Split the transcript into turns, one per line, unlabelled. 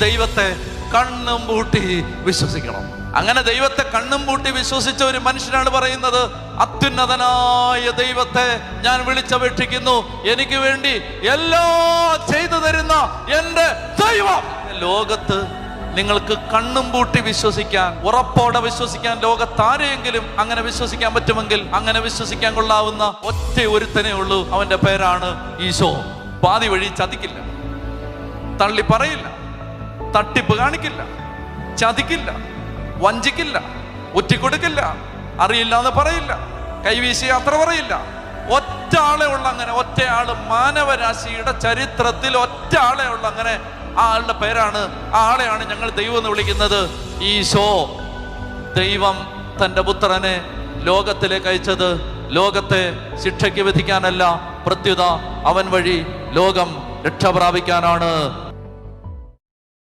ദൈവത്തെ കണ്ണും പൂട്ടി വിശ്വസിക്കണം. അങ്ങനെ ദൈവത്തെ കണ്ണും പൂട്ടി വിശ്വസിച്ച ഒരു മനുഷ്യനാണ് പറയുന്നത് അത്യുന്നതനായ ദൈവത്തെ ഞാൻ വിളിച്ചപേക്ഷിക്കുന്നു. എനിക്ക് വേണ്ടി എല്ലാം ചെയ്തു തരുന്ന എന്റെ ദൈവം. ലോകത്ത് നിങ്ങൾക്ക് കണ്ണും പൂട്ടി വിശ്വസിക്കാൻ ഉറപ്പോടെ വിശ്വസിക്കാൻ ലോകത്താരെയെങ്കിലും അങ്ങനെ വിശ്വസിക്കാൻ പറ്റുമെങ്കിൽ അങ്ങനെ വിശ്വസിക്കാൻ കൊള്ളാവുന്ന ഒറ്റ ഒരുത്തനേ ഉള്ളൂ. അവന്റെ പേരാണ് ഈശോ. പാതി വഴി ചതിക്കില്ല. തള്ളി പറയില്ല. തട്ടിപ്പ് കാണിക്കില്ല ചതിക്കില്ല വഞ്ചിക്കില്ല ഒറ്റിക്കൊടുക്കില്ല അറിയില്ല എന്ന് പറയില്ല കൈവീശി യാത്ര പറയില്ല. ഒറ്റ ആളെ ഉള്ള അങ്ങനെ ഒറ്റ ആൾ മാനവരാശിയുടെ ചരിത്രത്തിൽ ഒറ്റ ആളെ ഉള്ള അങ്ങനെ ആ ആളുടെ പേരാണ് ആ ആളെയാണ് ഞങ്ങൾ ദൈവം എന്ന് വിളിക്കുന്നത്. ഈശോ ദൈവം തന്റെ പുത്രനെ ലോകത്തിലേക്ക് അയച്ചത്. ലോകത്തെ ശിക്ഷയ്ക്ക് വിധിക്കാനല്ല പ്രത്യുത അവൻ വഴി ലോകം രക്ഷ പ്രാപിക്കാനാണ്.